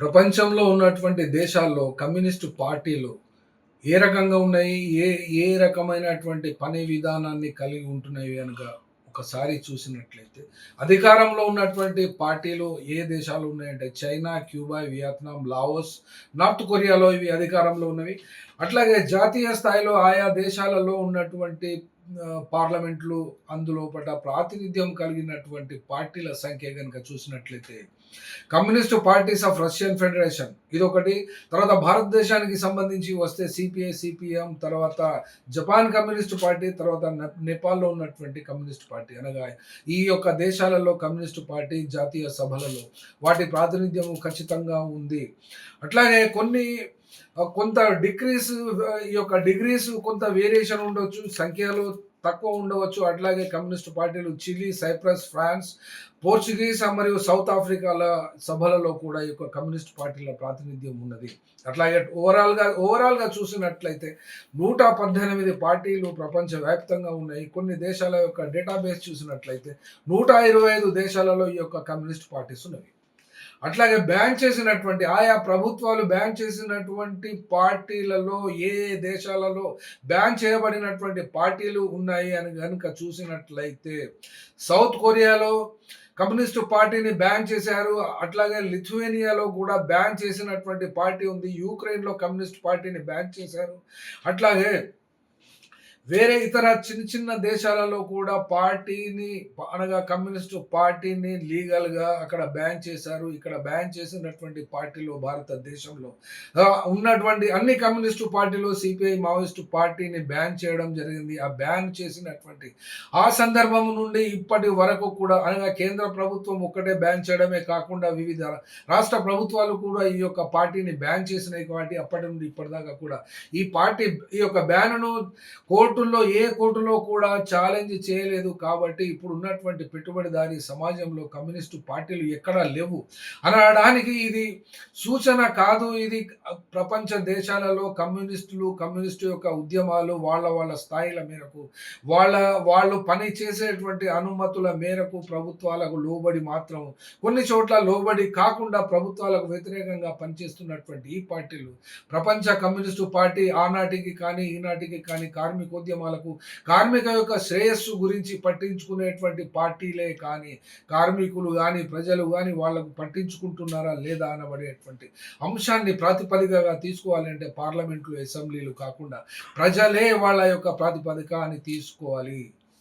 ప్రపంచంలో ఉన్నటువంటి దేశాల్లో కమ్యూనిస్టు పార్టీలు ఏ రకంగా ఉన్నాయి? ఏ ఏ రకమైనటువంటి పని విధానాన్ని కలిగి ఉంటున్నాయి కనుక ఒకసారి చూసినట్లయితే అధికారంలో ఉన్నటువంటి పార్టీలు ఏ దేశాలు ఉన్నాయంటే China Cuba Vietnam Laos North కొరియాలో ఇవి అధికారంలో ఉన్నవి. అట్లాగే జాతీయ స్థాయిలో ఆయా దేశాలలో ఉన్నటువంటి పార్లమెంట్లు అందులోపట ప్రాతినిధ్యం కలిగినటువంటి పార్టీల సంఖ్య కనుక చూసినట్లయితే communist parties of Russian federation ఇదొకటి. తర్వాత భారతదేశానికి సంబంధించి వస్తే సిపిఐ సిపిఎం తర్వాత జపాన్ కమ్యూనిస్ట్ పార్టీ తర్వాత నేపాల్లో ఉన్నటువంటి కమ్యూనిస్ట్ పార్టీ. అనగా ఈ యొక్క దేశాలలో కమ్యూనిస్ట్ పార్టీ జాతీయ సభలలో వాటి ప్రాతినిధ్యం ఖచ్చితంగా ఉంది. అట్లాగే కొన్ని కొంత డిగ్రీస్ ఈ యొక్క డిగ్రీస్ కొంత వేరియేషన్ ఉండొచ్చు సంఖ్యలో తక్కువ ఉండవచ్చు. అట్లాగే కమ్యూనిస్ట్ పార్టీలు చిలీ సైప్రస్ ఫ్రాన్స్ పోర్చుగీస్ మరియు సౌత్ ఆఫ్రికాల సభలలో కూడా ఈ యొక్క కమ్యూనిస్ట్ పార్టీల ప్రాతినిధ్యం ఉన్నది. అట్లాగే ఓవరాల్గా ఓవరాల్గా చూసినట్లయితే నూట పద్దెనిమిది పార్టీలు ప్రపంచవ్యాప్తంగా ఉన్నాయి. కొన్ని దేశాల యొక్క డేటాబేస్ చూసినట్లయితే నూట ఇరవై ఐదు దేశాలలో ఈ యొక్క కమ్యూనిస్ట్ పార్టీస్ ఉన్నవి. అట్లాగే బ్యాన్ చేసినటువంటి ఆయా ప్రభుత్వాలు బ్యాన్ చేసినటువంటి పార్టీలలో ఏ ఏ దేశాలలో బ్యాన్ చేయబడినటువంటి పార్టీలు ఉన్నాయి అని కనుక చూసినట్లయితే సౌత్ కొరియాలో కమ్యూనిస్టు పార్టీని బ్యాన్ చేశారు. అట్లాగే లిథువేనియాలో కూడా బ్యాన్ చేసినటువంటి పార్టీ ఉంది. యూక్రెయిన్లో కమ్యూనిస్ట్ పార్టీని బ్యాన్ చేశారు. అట్లాగే వేరే ఇతర చిన్న చిన్న దేశాలలో కూడా పార్టీని అనగా కమ్యూనిస్టు పార్టీని లీగల్గా అక్కడ బ్యాన్ చేశారు. ఇక్కడ బ్యాన్ చేసినటువంటి పార్టీలో భారతదేశంలో ఉన్నటువంటి అన్ని కమ్యూనిస్టు పార్టీలో సిపిఐ మావోయిస్టు పార్టీని బ్యాన్ చేయడం జరిగింది. ఆ బ్యాన్ చేసినటువంటి ఆ సందర్భం నుండి ఇప్పటి వరకు కూడా అనగా కేంద్ర ప్రభుత్వం ఒక్కటే బ్యాన్ చేయడమే కాకుండా వివిధ రాష్ట్ర ప్రభుత్వాలు కూడా ఈ యొక్క పార్టీని బ్యాన్ చేసినాయి కాబట్టి అప్పటి నుండి ఇప్పటిదాకా కూడా ఈ పార్టీ ఈ యొక్క బ్యాన్ను కోర్టుల్లో ఏ కోర్టులో కూడా ఛాలెంజ్ చేయలేదు కాబట్టి ఇప్పుడు ఉన్నటువంటి పెట్టుబడిదారి సమాజంలో కమ్యూనిస్టు పార్టీలు ఎక్కడా లేవు. అనడానికి ఇది సూచన కాదు. ఇది ప్రపంచ దేశాలలో కమ్యూనిస్టులు కమ్యూనిస్టు యొక్క ఉద్యమాలు వాళ్ళ వాళ్ళ స్థాయిల మేరకు వాళ్ళ వాళ్ళు పని చేసేటువంటి అనుమతుల మేరకు ప్రభుత్వాలకు లోబడి మాత్రం కొన్ని చోట్ల లోబడి కాకుండా ప్రభుత్వాలకు వ్యతిరేకంగా పనిచేస్తున్నటువంటి ఈ పార్టీలు ప్రపంచ కమ్యూనిస్టు పార్టీ ఆనాటికి కానీ ఈనాటికి కానీ ఉద్యమాలకు కార్మిక యొక్క శ్రేయస్సు గురించి పట్టించుకునేటువంటి పార్టీలే కానీ కార్మికులు కానీ ప్రజలు కానీ వాళ్ళకు పట్టించుకుంటున్నారా లేదా అనబడేటువంటి అంశాన్ని ప్రాతిపదికగా తీసుకోవాలంటే పార్లమెంట్లు అసెంబ్లీలు కాకుండా ప్రజలే వాళ్ళ యొక్క ప్రాతిపదిక అని తీసుకోవాలి.